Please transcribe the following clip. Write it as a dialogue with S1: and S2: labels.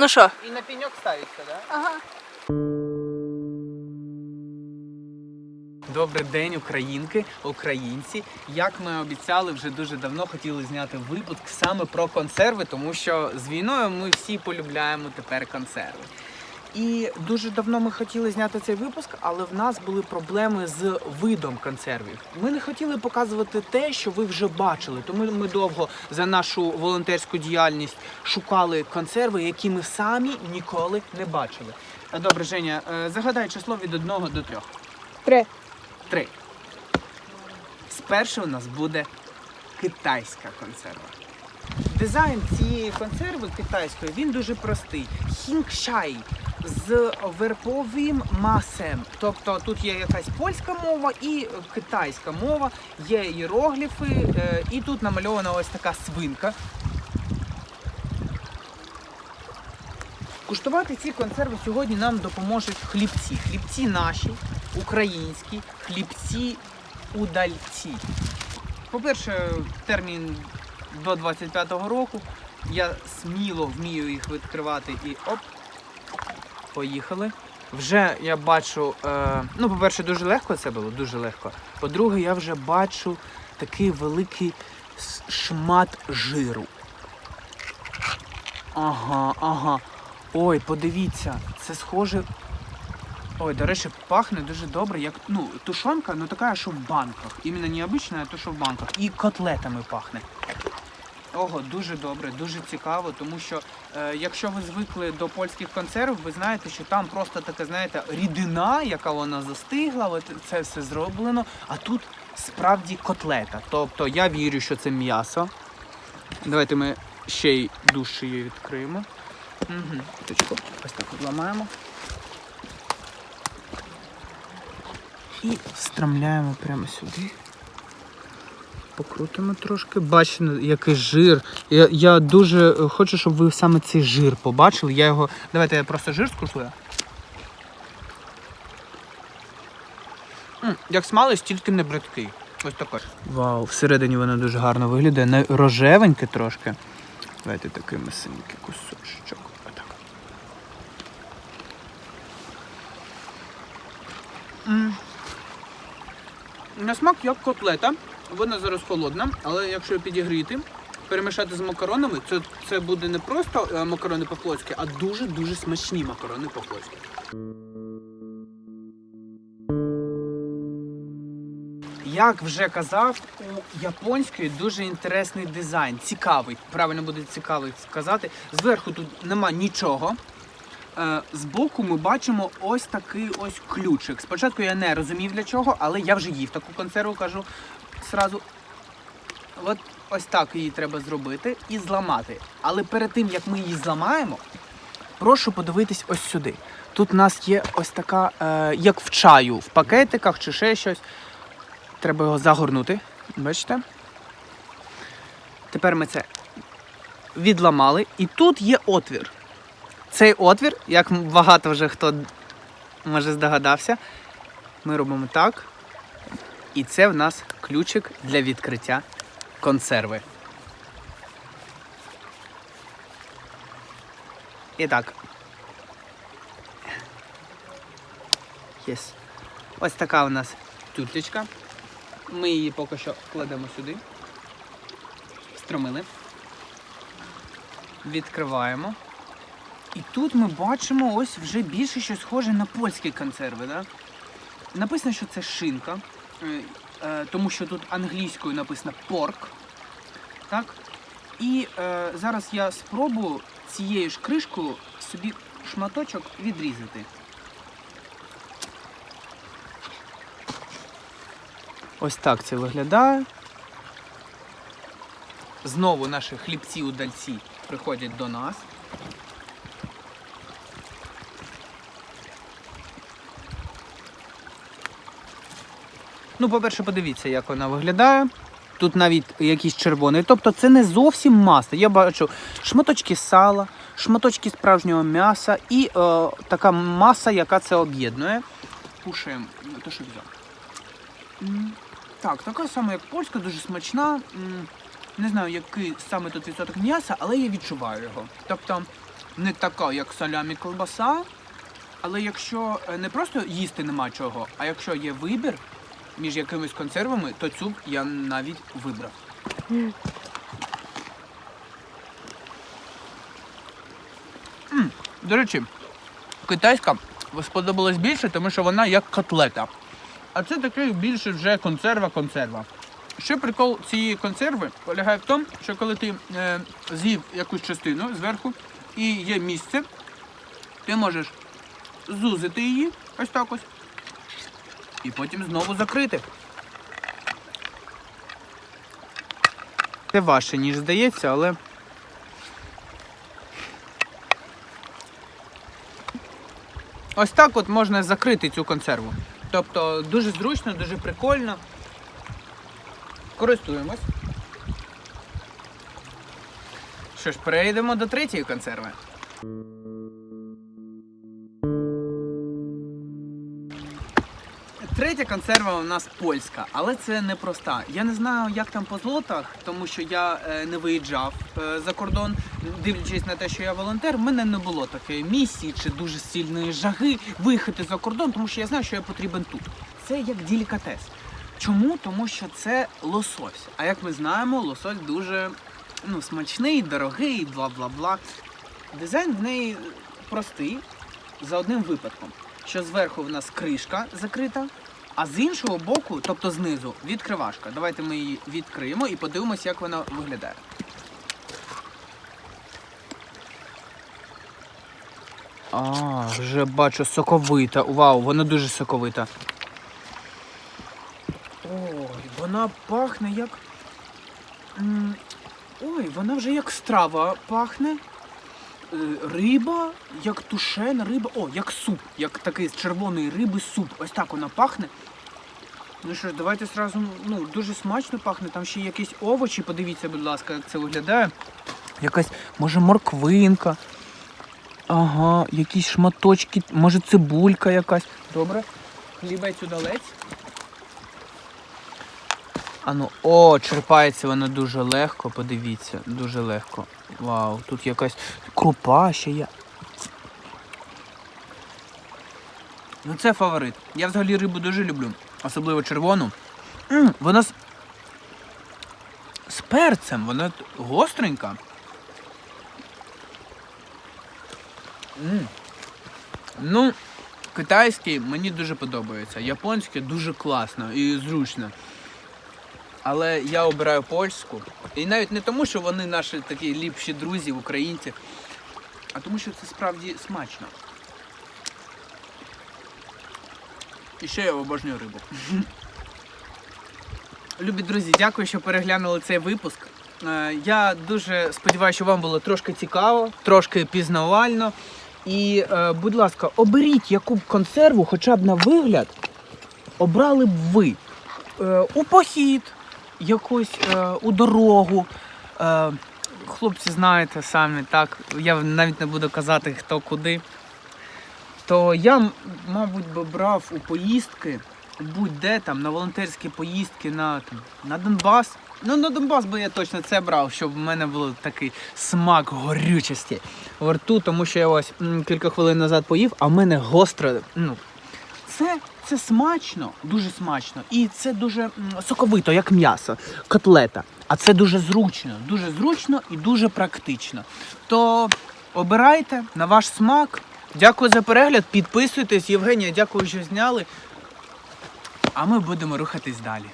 S1: Ну що?
S2: І на пеньок ставиться, да?
S1: Ага.
S2: Добрий день, українки, українці. Як ми обіцяли, вже дуже давно хотіли зняти випуск саме про консерви, тому що з війною ми всі полюбляємо тепер консерви. І дуже давно ми хотіли зняти цей випуск, але в нас були проблеми з видом консервів. Ми не хотіли показувати те, що ви вже бачили. Тому ми довго за нашу волонтерську діяльність шукали консерви, які ми самі ніколи не бачили. Добре, Женя, е, загадай число від 1 до 3.
S1: Три.
S2: Три. Спершу у нас буде китайська консерва. Дизайн цієї консерви китайської він дуже простий. Хінкшай з вербовим масем. Тобто тут є якась польська мова і китайська мова, є іерогліфи, е, і тут намальована ось така свинка. Куштувати ці консерви сьогодні нам допоможуть хлібці. Хлібці наші, українські, хлібці удальці. По-перше, термін до 25-го року. Я сміло вмію їх відкривати і оп. Поїхали. Вже я бачу, е, ну, по-перше, дуже легко це було, дуже легко. По-друге, я вже бачу такий великий шмат жиру. Ага, ага. Ой, подивіться, це схоже. Ой, до речі, пахне дуже добре, як ну, тушонка, ну така, що в банках. Іменно не обична, а то, що в банках. І котлетами пахне. Ого, дуже добре, дуже цікаво, тому що е, якщо ви звикли до польських консерв, ви знаєте, що там просто така, знаєте, рідина, яка вона застигла, от це все зроблено. А тут справді котлета. Тобто я вірю, що це м'ясо. Давайте ми ще й дужче її відкриємо. Угу. Ось так ламаємо. І встромляємо прямо сюди. Покрутимо трошки. Бачите, який жир. Я, я дуже е, хочу, щоб ви саме цей жир побачили. Я його. Давайте я просто жир скуштую. М, Як смалець, тільки не бридкий. Ось такий. Вау, всередині воно дуже гарно виглядає. Рожевеньке трошки. Давайте такий масенький кусочок. Отак. На смак як котлета. Вона зараз холодна, але якщо підігріти, перемішати з макаронами, це, це буде не просто е, макарони по-флотськи, а дуже-дуже смачні макарони по-флотськи. Як вже казав, у японської дуже інтересний дизайн, цікавий. Правильно буде цікавий сказати. Зверху тут нема нічого. Е, Збоку ми бачимо ось такий ось ключик. Спочатку я не розумів для чого, але я вже їв таку консерву, кажу сразу. От ось так її треба зробити і зламати. Але перед тим як ми її зламаємо, прошу подивитись ось сюди. Тут у нас є ось така, е, як в чаю, в пакетиках чи ще щось. Треба його загорнути. Бачите? Тепер ми це відламали. І тут є отвір. Цей отвір, як багато вже хто може здогадався, ми робимо так. І це в нас ключик для відкриття консерви. І так. Єс. Ось така у нас тютлечка. Ми її поки що кладемо сюди. Встромили. Відкриваємо. І тут ми бачимо ось вже більше що схоже на польські консерви. Да? Написано, що це шинка, тому що тут англійською написано порк. Так? І е, зараз я спробую цією ж кришкою собі шматочок відрізати. Ось так це виглядає. Знову наші хлібці-удальці приходять до нас. Ну, по-перше, подивіться, як вона виглядає. Тут навіть якийсь червоний. Тобто це не зовсім масло. Я бачу шматочки сала, шматочки справжнього м'яса і е, така маса, яка це об'єднує. Кушаємо. То що взяв? Так, така сама, як польська, дуже смачна. Не знаю, який саме тут відсоток м'яса, але я відчуваю його. Тобто не така, як салямі колбаса. Але якщо е, не просто їсти нема чого, а якщо є вибір між якимись консервами, то цю б я навіть вибрав. М, До речі, китайська сподобалась більше, тому що вона як котлета. А це такий більше вже консерва-консерва. Ще прикол цієї консерви полягає в тому, що коли ти е, з'їв якусь частину зверху і є місце, ти можеш зузити її ось так ось. І потім знову закрити. Це важче, ніж здається, але. Ось так от можна закрити цю консерву. Тобто дуже зручно, дуже прикольно. Користуємось. Що ж, перейдемо до третьої консерви. Третя консерва у нас польська, але це не проста. Я не знаю, як там по злотах, тому що я е, не виїжджав е, за кордон, дивлячись на те, що я волонтер, в мене не було такої місії чи дуже сильної жаги виїхати за кордон, тому що я знаю, що я потрібен тут. Це як делікатес. Чому? Тому що це лосось. А як ми знаємо, лосось дуже ну, смачний, дорогий, бла бла бла. Дизайн в неї простий за одним випадком, що зверху в нас кришка закрита, а з іншого боку, тобто знизу, відкривашка. Давайте ми її відкриємо і подивимося, як вона виглядає. А, вже бачу соковита. Вау, вона дуже соковита. Ой, вона пахне як. Ой, вона вже як страва пахне. Е, Риба, як тушена риба. О, як суп, як такий з червоної риби суп. Ось так вона пахне. Ну що ж, давайте зразу, ну, дуже смачно пахне. Там ще якісь овочі, подивіться, будь ласка, як це виглядає. Якась, може, морквинка. Ага, якісь шматочки, може цибулька якась. Добре. Хлібець удалець. Ану, о, черпається вона дуже легко, подивіться, дуже легко. Вау, тут якась крупа ще є. Ну це фаворит. Я взагалі рибу дуже люблю, особливо червону. м вона з... з перцем, вона гостренька. м Ну, китайський мені дуже подобається. Японське дуже класно і зручно. Але я обираю польську. І навіть не тому, що вони наші такі ліпші друзі, українці, а тому, що це справді смачно. І ще я обожнюю рибу. Любі друзі, дякую, що переглянули цей випуск. Е, Я дуже сподіваюся, що вам було трошки цікаво, трошки пізнавально. І, е, будь ласка, оберіть яку б консерву, хоча б на вигляд, обрали б ви е, у похід, якось е, у дорогу. Е, хлопці, знаєте самі, так, я навіть не буду казати, хто куди. То я, мабуть, би брав у поїздки будь-де там, на волонтерські поїздки на, там, на Донбас. Ну, на Донбас би я точно це брав, щоб в мене був такий смак горючості во рту, тому що я ось кілька хвилин назад поїв, а в мене гостро. Ну, це, це смачно, дуже смачно. І це дуже соковито, як м'ясо, котлета. А це дуже зручно, дуже зручно і дуже практично. То обирайте на ваш смак. Дякую за перегляд, підписуйтесь. Євгенія, дякую, що зняли. А ми будемо рухатись далі.